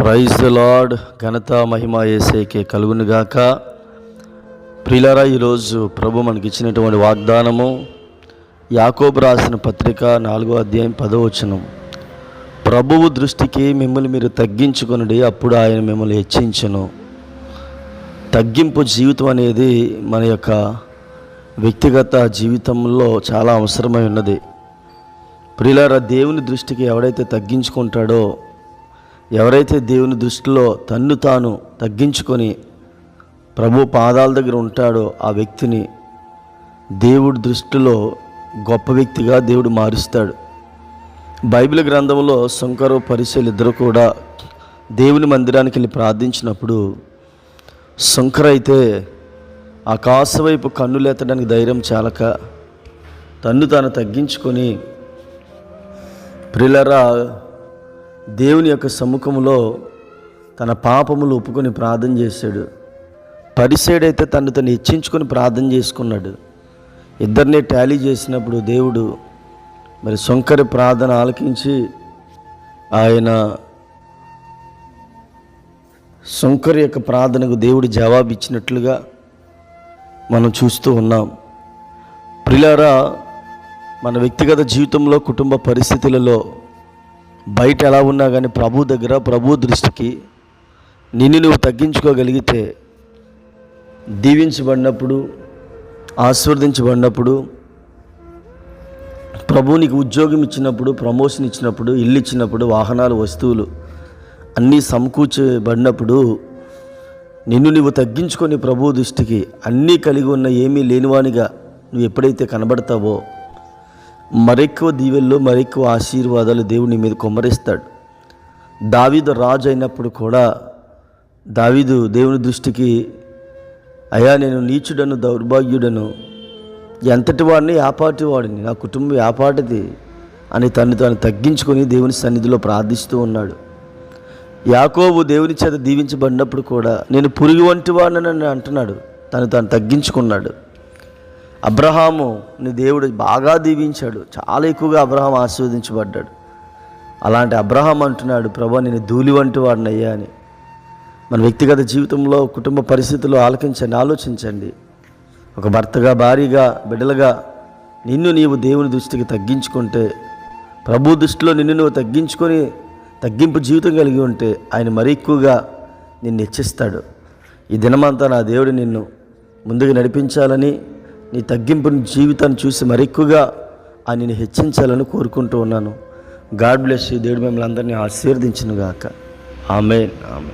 Praise lord. ఘనత మహిమ ఏసేకే కలుగునుగాక ప్రిలరా ఈరోజు ప్రభు మనకి ఇచ్చినటువంటి వాగ్దానము యాకోబు రాసిన పత్రిక నాలుగో అధ్యాయం పదవచనం ప్రభువు దృష్టికి మిమ్మల్ని మీరు తగ్గించుకొనుడి అప్పుడు ఆయన మిమ్మల్ని హెచ్చించను. తగ్గింపు జీవితం అనేది మన యొక్క వ్యక్తిగత జీవితంలో చాలా అవసరమై ఉన్నది. ప్రిలారా దేవుని దృష్టికి ఎవడైతే తగ్గించుకుంటాడో ఎవరైతే దేవుని దృష్టిలో తన్ను తాను తగ్గించుకొని ప్రభు పాదాల దగ్గర ఉంటాడో ఆ వ్యక్తిని దేవుడి దృష్టిలో గొప్ప వ్యక్తిగా దేవుడు మారుస్తాడు. బైబిల్ గ్రంథంలో శంకరు పరిశీలు ఇద్దరు కూడా దేవుని మందిరానికి వెళ్ళి ప్రార్థించినప్పుడు శంకర్ అయితే ఆకాశ వైపు కన్నులెత్తడానికి ధైర్యం చాలక తన్ను తాను తగ్గించుకొని ప్రిలరా దేవుని యొక్క సముఖంలో తన పాపములు ఒప్పుకొని ప్రార్థన చేశాడు. పరిసేడైతే తను తను హెచ్చించుకొని ప్రార్థన చేసుకున్నాడు. ఇద్దరిని టాలీ చేసినప్పుడు దేవుడు మరి శంకరి ప్రార్థన ఆలకించి ఆయన శంకరి యొక్క ప్రార్థనకు దేవుడు జవాబు ఇచ్చినట్లుగా మనం చూస్తూ ఉన్నాం. ప్రిలారా మన వ్యక్తిగత జీవితంలో కుటుంబ పరిస్థితులలో బయట ఎలా ఉన్నా కానీ ప్రభు దగ్గర ప్రభు దృష్టికి నిన్ను నువ్వు తగ్గించుకోగలిగితే దీవించబడినప్పుడు ఆశీర్వదించబడినప్పుడు ప్రభు నీకు ఉద్యోగం ఇచ్చినప్పుడు ప్రమోషన్ ఇచ్చినప్పుడు ఇల్లు ఇచ్చినప్పుడు వాహనాలు వస్తువులు అన్నీ సమకూర్చబడినప్పుడు నిన్ను నువ్వు తగ్గించుకొని ప్రభు దృష్టికి అన్నీ కలిగి ఉన్న ఏమీ లేనివానిగా నువ్వు ఎప్పుడైతే కనబడతావో మరెక్కువ దీవెల్లో మరెక్కువ ఆశీర్వాదాలు దేవుని మీద కొమ్మరిస్తాడు. దావీదు రాజు అయినప్పుడు కూడా దావీదు దేవుని దృష్టికి అయ్యా నేను నీచుడను దౌర్భాగ్యుడను ఎంతటి వాడిని యాపాటి వాడిని నా కుటుంబం యాపాటిది అని తను తాను తగ్గించుకొని దేవుని సన్నిధిలో ప్రార్థిస్తూ ఉన్నాడు. యాకోబు దేవుని చేత దీవించబడినప్పుడు కూడా నేను పురుగు వంటి వాడినని అంటున్నాడు. తను తాను తగ్గించుకున్నాడు. అబ్రహాము నీ దేవుడు బాగా దీవించాడు. చాలా ఎక్కువగా అబ్రహాం ఆస్వాదించబడ్డాడు అలాంటి అబ్రహాం అంటున్నాడు ప్రభా నేను ధూళి వంటి వాడినయ్యా అని. మన వ్యక్తిగత జీవితంలో కుటుంబ పరిస్థితులు ఆలకించండి ఆలోచించండి. ఒక భర్తగా భారీగా బిడ్డలుగా నిన్ను నీవు దేవుని దృష్టికి తగ్గించుకుంటే ప్రభు దృష్టిలో నిన్ను నువ్వు తగ్గించుకొని తగ్గింపు జీవితం కలిగి ఉంటే ఆయన మరీ ఎక్కువగా నిన్ను హెచ్చిస్తాడు. ఈ దినమంతా నా దేవుడు నిన్ను ముందుకు నడిపించాలని నీ తగ్గింపుని జీవితాన్ని చూసి మరెక్కువగా ఆయనని హెచ్చించాలని కోరుకుంటూ ఉన్నాను. గాడ్ బ్లెస్ యూ దేవుడు మిమ్మల్ని అందరినీ ఆశీర్వదించిన గాక. ఆమె ఆమె